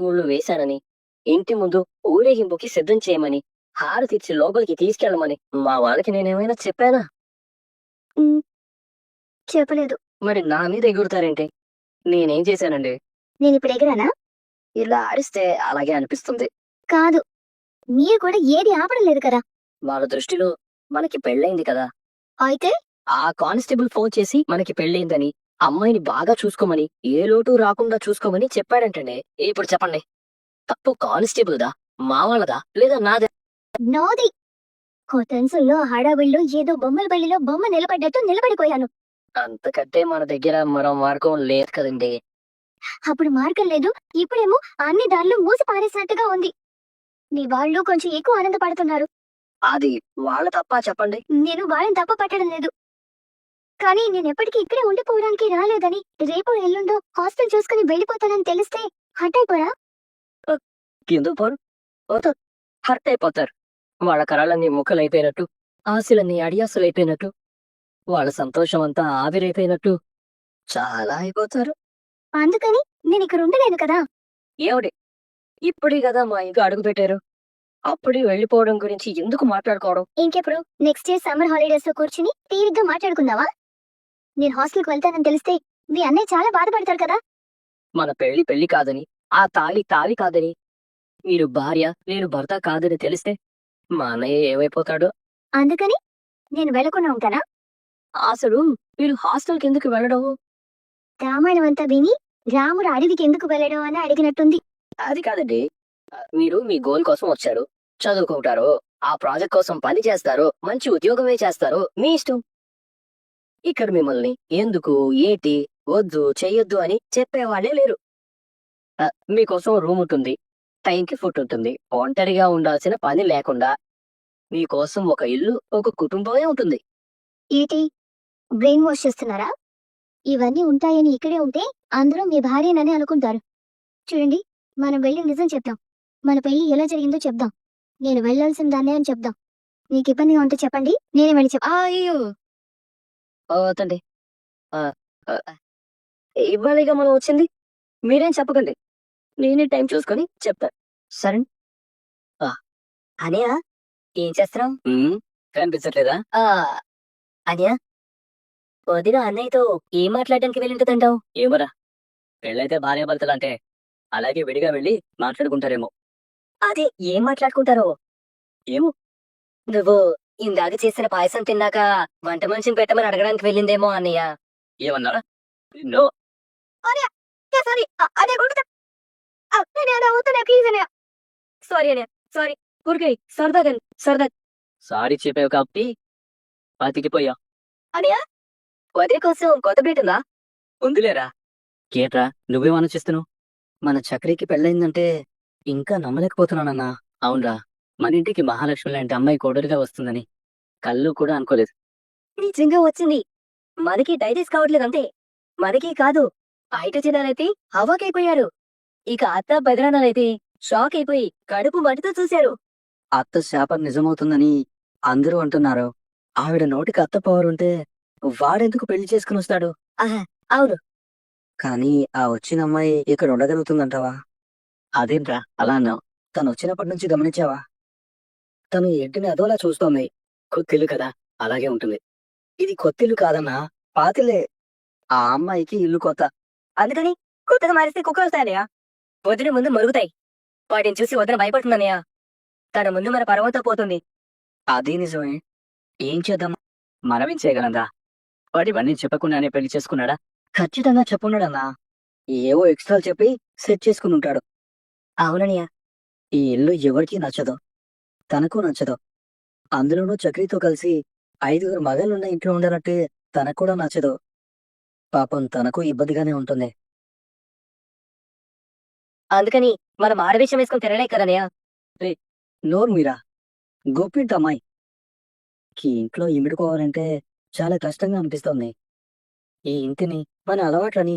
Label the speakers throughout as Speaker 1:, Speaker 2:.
Speaker 1: ఊళ్ళు వేశానని ఇంటి ముందు ఊరేగింపుకి సిద్ధం చేయమని హారతిచ్చి లోపలికి తీసుకెళ్ళమని మా వాళ్ళకి నేనేమైనా చెప్పానా?
Speaker 2: చెప్పలేదు.
Speaker 1: మరి నా మీద ఎగురుతారేంటి? నేనేం చేశానండి?
Speaker 2: నేను ఇప్పుడు ఎగరానా?
Speaker 1: ఇలా ఆడిస్తే అలాగే అనిపిస్తుంది.
Speaker 2: కాదు మీరు కూడా ఏది ఆపడం లేదు కదా?
Speaker 1: వాళ్ళ దృష్టిలో మనకి పెళ్ళైంది కదా?
Speaker 2: అయితే?
Speaker 1: ఆ కానిస్టేబుల్ ఫోన్ చేసి మనకి పెళ్ళైందని అమ్మాయిని బాగా చూసుకోమని ఏ లోటు రాకుండా చూసుకోమని చెప్పాడంటండి. ఇప్పుడు చెప్పండి. తప్పు కానిస్టేబుల్ దా? మా వాళ్ళదా? లేదా నాదే?
Speaker 2: నోది. కొత్తన్సుల్లో హడావిళ్ళు ఏదో బొమ్మల బల్లిలో బొమ్మ నిలబడ్డట్టు నిలబడిపోయాను.
Speaker 1: అంతకంటే మన దగ్గర మరో మార్గం లేదు కదండి.
Speaker 2: అప్పుడు మార్గం లేదు. ఇప్పుడేమో అన్ని దారులు మూసి పారేసినట్టుగా ఉంది. నీ వాళ్ళు కొంచెం ఎక్కువ ఆనందపడుతున్నారు.
Speaker 1: అది వాళ్ళ తప్ప చెప్పండి?
Speaker 2: నేను వాళ్ళని తప్ప పట్టడం లేదు. కానీ నేను ఎప్పటికీ ఇక్కడే ఉండిపోవడానికి రాలేదని రేపు ఎల్లుండో హాస్టల్ చూసుకుని వెళ్ళిపోతానని తెలిస్తే హట్ అయిపోరా
Speaker 1: ఎందుకు హర్ట్ అయిపోతారు వాళ్ళ కరాలన్నీ ముక్కలైపోయినట్టు ఆశలన్నీ అడియాసులైపోయినట్టు వాళ్ళ సంతోషం అంతా ఆవిరైపోయినట్టు చాలా అయిపోతారు.
Speaker 2: అందుకని నేను ఇక్కడ ఉండలేను కదా?
Speaker 1: ఏమిటి? ఇప్పుడే కదా మా ఇంట్లో అడుగు పెట్టారు. అప్పుడే వెళ్ళిపోవడం గురించి ఎందుకు మాట్లాడుకోవడం?
Speaker 2: ఇంకెప్పుడు? నెక్స్ట్ ఇయర్ సమ్మర్ హాలిడేస్లో కూర్చుని తీరిగ్గా మాట్లాడుకుందావా నేను హాస్టల్కి వెళ్తానని తెలిస్తే మీ అన్నయ్య చాలా బాధపడతారు కదా.
Speaker 1: మన పెళ్ళి పెళ్ళి కాదని ఆ తాళి తాళి కాదని. మీరు భార్య నేను భర్త కాదని తెలిస్తే మా అన్నయ్య ఏమైపోతాడో?
Speaker 2: అందుకని నేను వెళ్ళకుండా ఉంటానా?
Speaker 1: అసలు మీరు హాస్టల్కి ఎందుకు వెళ్ళడం?
Speaker 2: రామాయణం అంతా విని రాముడు అడవికి ఎందుకు వెళ్ళడం అని అడిగినట్టుంది.
Speaker 1: అది కాదండి. మీరు మీ గోల్ కోసం వచ్చారు. చదువుకుంటారు. ఆ ప్రాజెక్ట్ కోసం పని చేస్తారు. మంచి ఉద్యోగమే చేస్తారు. మీ ఇష్టం. ఇక్కడ మిమ్మల్ని ఎందుకు ఏంటి వద్దు చెయ్యొద్దు అని చెప్పేవాళ్ళే లేరు. మీకోసం రూమ్ ఉంటుంది. టైంకి ఫుడ్ ఉంటుంది. ఒంటరిగా ఉండాల్సిన పని లేకుండా మీకోసం ఒక ఇల్లు ఒక కుటుంబమే ఉంటుంది.
Speaker 2: ఏంటి? బ్రెయిన్ వాష్ చేస్తున్నారా? ఇవన్నీ ఉంటాయని ఇక్కడే ఉంటే అందరూ మీ భార్యనని అనుకుంటారు. చూడండి మనం వెళ్ళి నిజం చెప్దాం. మన పెళ్ళి ఎలా జరిగిందో చెప్దాం. నేను వెళ్ళాల్సిన దాన్నే అని చెప్దాం. మీకు ఇబ్బందిగా ఉంటే చెప్పండి నేనే వెళ్ళి చెప్
Speaker 1: అయ్యో! ఆ, ఇవాళగా మనం వచ్చింది. మీరేం చెప్పకండి. నేనే టైం చూసుకొని చెప్తా. సరే.
Speaker 2: అనియా ఏం చేస్తున్నాం
Speaker 1: కనిపించట్లేదా?
Speaker 2: అనియా వదిన అన్నయ్యతో ఏం మాట్లాడడానికి వెళ్ళింటదంటావు
Speaker 1: ఏమరా. పెళ్ళైతే భార్యాభర్తలు అంటే అలాగే విడిగా వెళ్ళి మాట్లాడుకుంటారేమో.
Speaker 2: అదే ఏం మాట్లాడుకుంటారో?
Speaker 1: ఏమో.
Speaker 2: నువ్వు ఇందాక చేసిన పాయసం తిన్నాక వంట మనిషిని పెట్టమని అడగడానికి వెళ్ళిందేమో అన్నయ్య.
Speaker 1: ఏమన్నారా నో
Speaker 2: సారీ అదే సారీ అన్నయ్య సారీ ఊరికే సరదాగా సరదా
Speaker 1: సారీ చెప్పావు కాబట్టి బతికిపోయా.
Speaker 2: అన్నయ్య వదిన కోసం కొత్త ఉందా?
Speaker 1: ఉందిలేరా. కేట్రా నువ్వేం ఆలోచిస్తున్నావు? మన చక్రికి పెళ్ళైందంటే ఇంకా నమ్మలేకపోతున్నానన్నా. అవునరా. మన ఇంటికి మహాలక్ష్మి లాంటి అమ్మాయి కోడలుగా వస్తుందని కళ్ళు కూడా అనుకోలేదు.
Speaker 2: నిజంగా వచ్చింది. మనకి డైజెస్ట్ కావట్లేదు అంతే. మనకి కాదు బయట జనాలైతే హవాకైపోయారు. ఇక అత్త బెదరానాలైతే షాక్ అయిపోయి కడుపు మంటతో చూశారు.
Speaker 1: అత్త శాపం నిజమవుతుందని అందరూ అంటున్నారు. ఆవిడ నోటికి అత్త పవర్ ఉంటే వాడెందుకు పెళ్ళి చేసుకుని వస్తాడు?
Speaker 2: అవును.
Speaker 1: కానీ ఆ వచ్చిన అమ్మాయి ఇక్కడ ఉండగలుగుతుందంటావా? అదేంట్రా అలా అన్నావు. తను వచ్చినప్పటి నుంచి గమనించావా? తను ఇంటిని అదోలా చూస్తోంది. కొత్తిల్లు కదా అలాగే ఉంటుంది. ఇది కొత్తిల్లు కాదన్నా పాతిల్లే. ఆ అమ్మాయికి ఇల్లు కొత్త.
Speaker 2: అందుకని కొత్తగా మారిస్తే కుక్కలు వస్తాయనయ్య వదిన ముందు మరుగుతాయి. వాటిని చూసి వదిన భయపడుతుందన్నయ్య. తన ముందు మన పర్వంతో పోతుంది.
Speaker 1: అదే నిజమే. ఏం చేద్దాం? మనమేం చేయగలందా వాడి ఇవన్నీ చెప్పకుండానే పెళ్ళి చేసుకున్నాడా? ఖచ్చితంగా చెప్పున్నాడన్నా. ఏవో ఎక్స్ట్రాలు చెప్పి సెట్ చేసుకుని ఉంటాడు.
Speaker 2: అవునన్నయ్య.
Speaker 1: ఈ ఇల్లు ఎవరికీ నచ్చదు. తనకు నచ్చదు. అందులోనూ చక్రితో కలిసి ఐదుగురు మగళ్ళున్న ఇంట్లో ఉండనట్టే తనకు కూడా నచ్చదు. పాపం తనకు ఇబ్బందిగానే ఉంటుంది.
Speaker 2: అందుకని మనం ఆడవిషయం వేసుకుని తిరగలే కదనయ్య
Speaker 1: నోరు మీరా? గోపింట్ అమ్మాయి. ఈ ఇంట్లో ఇమిడుకోవాలంటే చాలా కష్టంగా అనిపిస్తోంది. ఈ ఇంటిని మన అలవాట్లని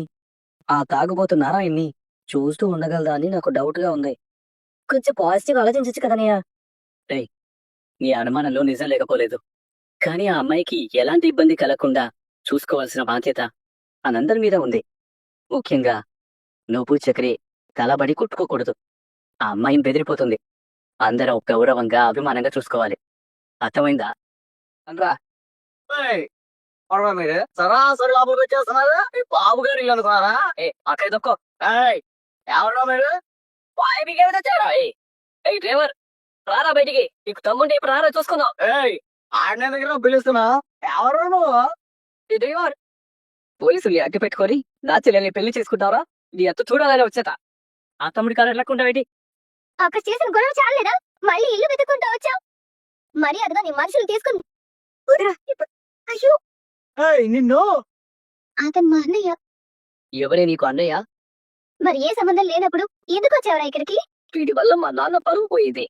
Speaker 1: ఆ తాగుబోతు నారాయణ్ణి చూస్తూ ఉండగలదా అని నాకు డౌట్గా ఉంది.
Speaker 2: కొంచెం పాజిటివ్ ఆలోచించచ్చు కదనయ్య
Speaker 1: నీ అనుమానంలో నిజం లేకపోలేదు. కానీ ఆ అమ్మాయికి ఎలాంటి ఇబ్బంది కలగకుండా చూసుకోవాల్సిన బాధ్యత మనందరి మీద ఉంది. ముఖ్యంగా నువ్వు చక్రి కలబడి కుట్టుకోకూడదు. ఆ అమ్మాయిని బెదిరిపోతుంది. అందరూ గౌరవంగా అభిమానంగా చూసుకోవాలి. అర్థమైందా? అనరా. మీరు. సరాసరి లోపలికి వచ్చేస్తున్నారా ఈ బాబు గారు ఇల్లు అనుకున్నారా ఏ అక్కడ దొక్కో. ఎవరో మీరు? డ్రైవర్. రారా బయటికి. నీకు తమ్ముంటే ఇప్పుడు రారా చూసుకుందాం. ఏయ్ ఆడిన దగ్గర పిలుస్తున్నా. ఎవరు నువ్వు? డ్రైవర్. పోలీసులు అడ్డు పెట్టుకొని నా చెల్లెల్ని పెళ్ళి చేసుకుంటారా నీ అత్త చూడాలని వచ్చేత. ఆ తమ్ముడి కారు ఎలాకుంటా బయటి
Speaker 2: అక్కడ చేసిన గొడవ చాలేదా మళ్ళీ ఇల్లు వెతుకుంటూ వచ్చావు. మరి అదిగా నీ మనుషులు తీసుకుని అయ్యో.
Speaker 1: నిన్ను?
Speaker 2: అతను మా అన్నయ్య.
Speaker 1: ఎవరే నీకు అన్నయ్య?
Speaker 2: మరి ఏ సంబంధం లేనప్పుడు ఎందుకు వచ్చావురా ఇక్కడికి?
Speaker 1: వీడి వల్ల మా నాన్న పరువు పోయింది.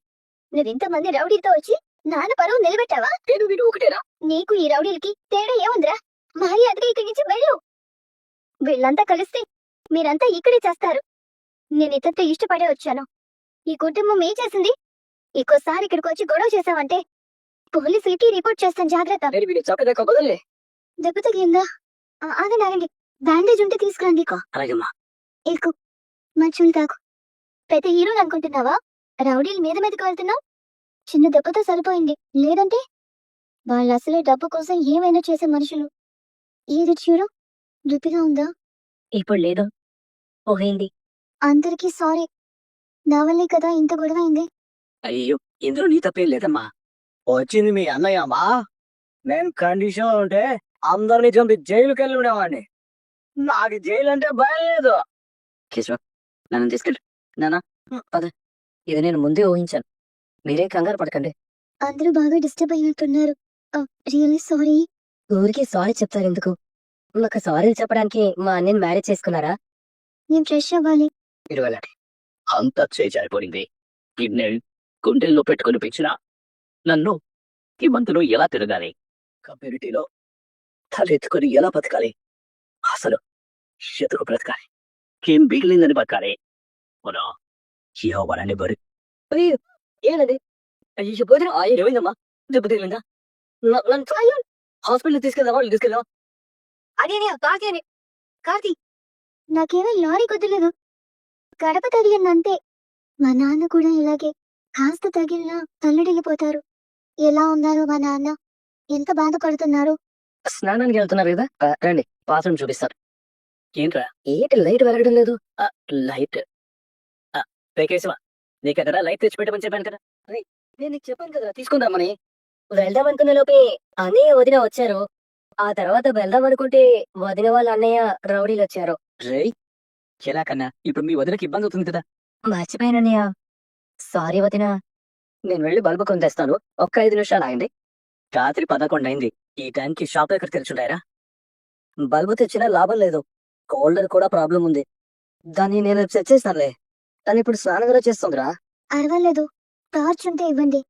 Speaker 2: నువ్వు ఇంతమంది రౌడీలతో వచ్చి నాన్న పరువు నిలబెట్టావా?
Speaker 1: నేను వీడు ఒకటేనా
Speaker 2: నీకు ఈ రౌడీలకి తేడా ఏముందిరా? మర్యాదగా ఇక్కడి నుంచి వెళ్ళు. వీళ్ళంతా కలిస్తే మీరంతా ఇక్కడే చేస్తారు. నేను ఇతనితో ఇష్టపడే వచ్చాను. ఈ కుటుంబం ఏం చేసింది? ఇంకోసారి ఇక్కడికి వచ్చి గొడవ చేశావంటే పోలీసులకి రిపోర్ట్ చేస్తాను జాగ్రత్త. దెబ్బ తగిలిందా ఆగండి ఆగండి. బ్యాండేజ్ ఉంటే తీసుకురండి ఎక్కు మంచులు తాకు పెద్ద హీరో అనుకుంటున్నావా? రౌడీలు మీద మీదకి వెళ్తున్నావు? చిన్న దెబ్బతో సరిపోయింది. లేదంటే? వాళ్ళు అసలే డబ్బు కోసం ఏమైనా చేసే మనుషులు. ఏది చూడు? రుపిగా ఉందా?
Speaker 1: ఇప్పుడు లేదు. పోయింది
Speaker 2: అందరికీ సారీ. నా వల్లే కదా ఇంత గొడవ అయింది
Speaker 1: అయ్యో ఇందులో నీ తప్పేం లేదమ్మా. వచ్చింది మీ అన్నయ్య అమ్మా. నేను కండిషన్ ఉంటే అందరినీ చంపి జైలుకి వెళ్ళి ఉండేవాడిని. నాకు జైలు అంటే భయం లేదు. నన్ను తీసుకెళ్ళి. నానా పద. ఇది నేను ముందే ఊహించాను. మీరే కంగారు పడకండి.
Speaker 2: అందరూ బాగా డిస్టర్బ్ అయినట్టున్నారు. Really sorry.
Speaker 1: ఊరికి సారీ చెప్తారు ఎందుకు మాకు సారీ చెప్పడానికి మా అన్నని మ్యారేజ్ చేసుకున్నారా?
Speaker 2: నేను ఫ్రెష్ అవ్వాలి.
Speaker 1: మీరు వెళ్ళండి. అంతా చేజారిపోయింది కిడ్నీ గుండెల్లో పెట్టుకుని పెంచిన నన్ను ఈ మంతులు ఎలా తిరగాలి? కమ్యూనిటీలో తలెత్తుకొని ఎలా బతకాలి? అసలు ఎదురు బ్రతకాలి? ఏం మిగిలిందని బతకాలి? మనం అయ్యో ఆ ఏమైందమ్మా దెబ్బ తగిలిందా న- నన్ను అయ్యో హాస్పిటల్ తీసుకెళ్దాం వాళ్ళు తీసుకెళ్దాం
Speaker 2: అదే కాకేని కార్తీ నాకేమో లారీ కుదరలేదు గడప తగిలిందంతే మా నాన్న కూడా ఇలాగే కాస్త తగిలినా తల్లడిల్లిపోతారు ఎలా ఉన్నారు మా నాన్న ఎంత బాధపడుతున్నారు
Speaker 1: స్నానానికి వెళ్తున్నారు కదా రండి బాత్రూమ్ చూపిస్తారు ఏంట్రా ఏంటి లైట్ వెలగడం లేదు లైట్ ఆ, పేకేశవా నీకు అక్కడ లైట్ తెచ్చి పెట్టమని చెప్పాను కదా. అరే, నేను నీకు చెప్పాను కదా తీసుకుందామని వెళ్దాం అనుకునే లోపే అన్నయ్య వదిన వచ్చారు. ఆ తర్వాత వెళ్దాం అనుకుంటే వదిన వాళ్ళ అన్నయ్య రౌడీలు వచ్చారు. రే ఎలా కన్నా? ఇప్పుడు మీ వదినకి ఇబ్బంది అవుతుంది కదా. మర్చిపోయానన్నయ్య సారీ వదిన. నేను వెళ్ళి బల్బు కొని తెస్తాను ఒక్క ఐదు నిమిషాలు ఆగండి రాత్రి పదకొండు అయింది. ఈ టైంకి షాప్ ఎక్కడ తెరిచుంటారా బల్బు తెచ్చినా లాభం లేదు. కోల్డర్ కూడా ప్రాబ్లం ఉంది. దాన్ని నేను సెట్ చేస్తానులే. తను ఇప్పుడు స్నానం కూడా చేస్తుందిరా.
Speaker 2: అరవలేదు టార్చ్ ఉంటే ఇవ్వండి.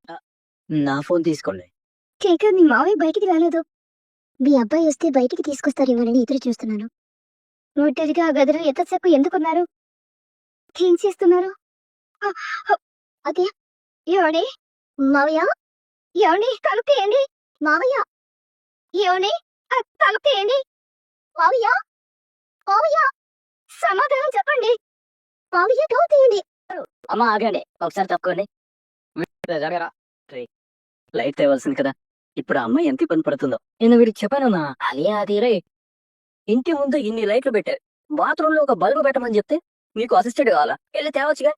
Speaker 1: నా ఫోన్ తీసుకోండి.
Speaker 2: కేక మీ మావయ్య బయటికి రాలేదు. మీ అబ్బాయి వస్తే బయటికి తీసుకొస్తారేమోనని ఎదురు చూస్తున్నాను. ఒంటరిగా ఆ గదిలో ఎంతసేపు ఎందుకున్నారు? ఏం చేస్తున్నారు? అదే ఏమండి? మావయ్య? ఏమండి? తలుపు తీయండి మావయ్య? ఏమండి? తలుపు తీయండి మావయ్య? మావయ్య? సమాధానం చెప్పండి.
Speaker 1: అమ్మ ఆగండి. ఒకసారి తప్పుకోండి. లైట్ తేవాల్సింది కదా. ఇప్పుడు అమ్మాయి ఎంత ఇబ్బంది పడుతుందో. నేను వీడికి చెప్పానమ్మా అదే అది రే ఇంటి ముందు ఇన్ని లైట్లు పెట్టారు. బాత్రూమ్లో ఒక బల్బు పెట్టమని చెప్తే నీకు అసిస్టెంట్ కావాలా? వెళ్ళి తేవచ్చుగా.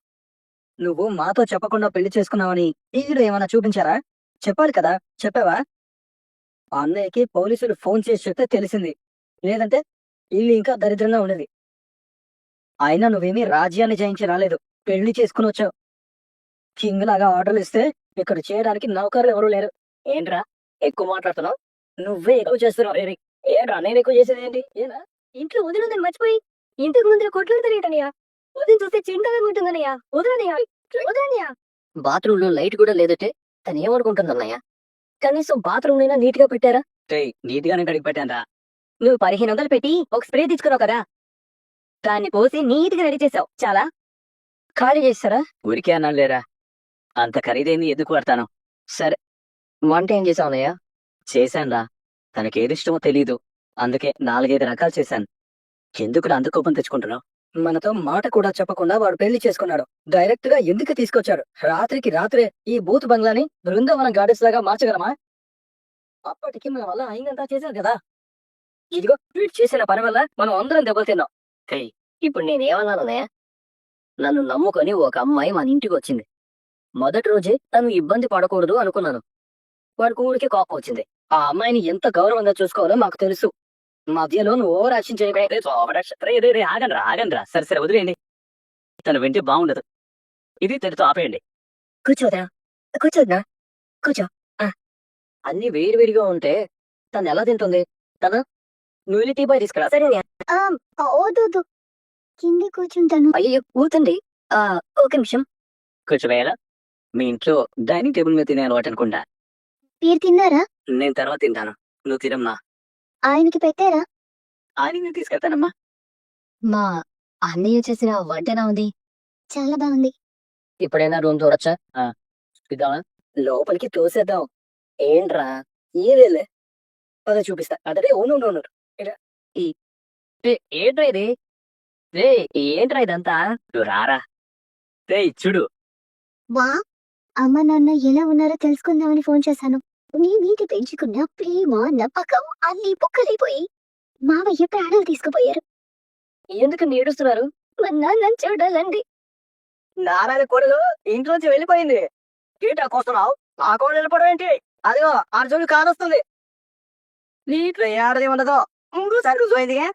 Speaker 1: నువ్వు మాతో చెప్పకుండా పెళ్ళి చేసుకున్నావని టీవీలో ఏమైనా చూపించారా? చెప్పాలి కదా. చెప్పావా? అన్నయ్యకి పోలీసులు ఫోన్ చేసి చెప్తే తెలిసింది. లేదంటే ఇల్లు ఇంకా దరిద్రంగా ఉండేది. అయినా నువ్వేమీ రాజ్యాన్ని జయించి రాలేదు. పెళ్ళి చేసుకుని వచ్చావు. కింగ్ లాగా ఆర్డర్లు ఇస్తే ఇక్కడ చేయడానికి నౌకర్లు ఎవరు లేరు. ఏంట్రా? ఎక్కువ మాట్లాడుతున్నావు? నువ్వే ఎక్కువ చేస్తున్నావు రేరి ఏంట్రా? నేను ఎక్కువ చేసేది ఏంటి? ఏనా? ఇంట్లో వదిలిందని మర్చిపోయి ఇంటికి ముందు కొట్లు తిరిగిటనయ్యా. వదిలి చూస్తే చింతగా ఉంటుందనయ్యా వదలనయ్యా. వదలనయ్యా. బాత్రూమ్లో లైట్ కూడా లేదంటే తను ఏమనుకుంటుందన్నయ్యా కనీసం బాత్రూమ్ అయినా నీట్గా పెట్టారా? నీట్ గానే కడిగి పెట్టారా నువ్వు పదిహేను వందలు పెట్టి ఒక స్ప్రే తీసుకురావు కదా? దాన్ని పోసి నీట్గా రెడీ చేసావు. చాలా. ఖాళీ చేస్తారా? ఊరికే అన్నాను లేరా? అంత ఖరీదైంది ఎందుకు పడతాను సరే. వంట ఏం చేసావు అన్నయ్య? చేశానురా. తనకేది ఇష్టమో తెలీదు. అందుకే నాలుగైదు రకాలు చేశాను. ఎందుకు అంత కోపం తెచ్చుకుంటున్నావు? మనతో మాట కూడా చెప్పకుండా వాడు పెళ్ళి చేసుకున్నాడు. డైరెక్ట్గా ఎందుకు తీసుకొచ్చాడు? రాత్రికి రాత్రే ఈ బూత్ బంగ్లాని బృందావనం గార్డెన్స్ లాగా మార్చగలమా? అప్పటికి మన వల్ల అయిందంతా చేశారు కదా. ఇదిగో వీడు చేసిన పని వల్ల మనం అందరం దెబ్బతిన్నాం. హేయ్, ఇప్పుడు నేనేమన్నానునే నన్ను నమ్ముకొని ఒక అమ్మాయి మన ఇంటికి వచ్చింది మొదటి రోజే తను ఇబ్బంది పడకూడదు అనుకున్నాను. వాడికి ఊరికే కోపం వచ్చింది. ఆ అమ్మాయిని ఎంత గౌరవంగా చూసుకోవాలో మాకు తెలుసు. మధ్యలో నువ్వు ఓవర్ యాక్షన్ చేయకపోతే ఆగండ్రా ఆగండ్రా. సరే సరే వదిలేయండి. తను వింటే బాగుండదు. ఇది తనతో ఆపేయండి. కూర్చోదా కూర్చోదా కూర్చో. అన్ని వేడివేడిగా ఉంటే తను ఎలా తింటుంది? తన నువ్వు టీ బాయ్ తీసుకురా. సరే
Speaker 3: ఆ, ఆ, వద్దు వద్దు కింద కూర్చుంటాను.
Speaker 1: అయ్యో కూర్చోండి ఆ, ఒక నిమిషం. కూర్చోవేయాల మీ ఇంట్లో డైనింగ్ టేబుల్ మీద తినే అలవాటు అనుకుంటా.
Speaker 3: మీరు తిన్నారా?
Speaker 1: నేను తర్వాత తింటాను. నువ్వు తినమ్మా.
Speaker 3: ఆయనకి పెట్టారా?
Speaker 1: నేను తీసుకెళ్తానమ్మా.
Speaker 3: మా అన్నయ్య చేసిన వంటనా ఉంది? చాలా బాగుంది.
Speaker 1: ఇప్పుడైనా రూమ్ చూడొచ్చా? లోపలికి తోసేద్దాం. ఏంట్రా? ఏదేలే అదే చూపిస్తా. అదే ఓను ఓను ఈ రే, ఏంట్రా ఇది? రే ఏంట్రా ఇదంతా? నువ్వు రారా. రే చూడు.
Speaker 3: వా అమ్మ నాన్న ఎలా ఉన్నారో తెలుసుకుందామని ఫోన్ చేశాను. నీ నీటి పెంచుకున్న ప్రేమ నమ్మకం అన్ని బుక్కలైపోయి మావయ్య ప్రాణాలు తీసుకుపోయారు.
Speaker 1: ఎందుకు నీడుస్తున్నారు
Speaker 3: మా నాన్న చూడాలండి.
Speaker 1: నారాయణ కోడలు ఇంట్లోంచి వెళ్ళిపోయింది. ఏంటా కోస్తున్నావు ఆ కోడలు వెళ్ళిపోవడం ఏంటి? అదిగో అర్జునుడు కానొస్తుంది నీట్లో ఏడది ఉండదు. ఇంకోసారి రుజువైందిగా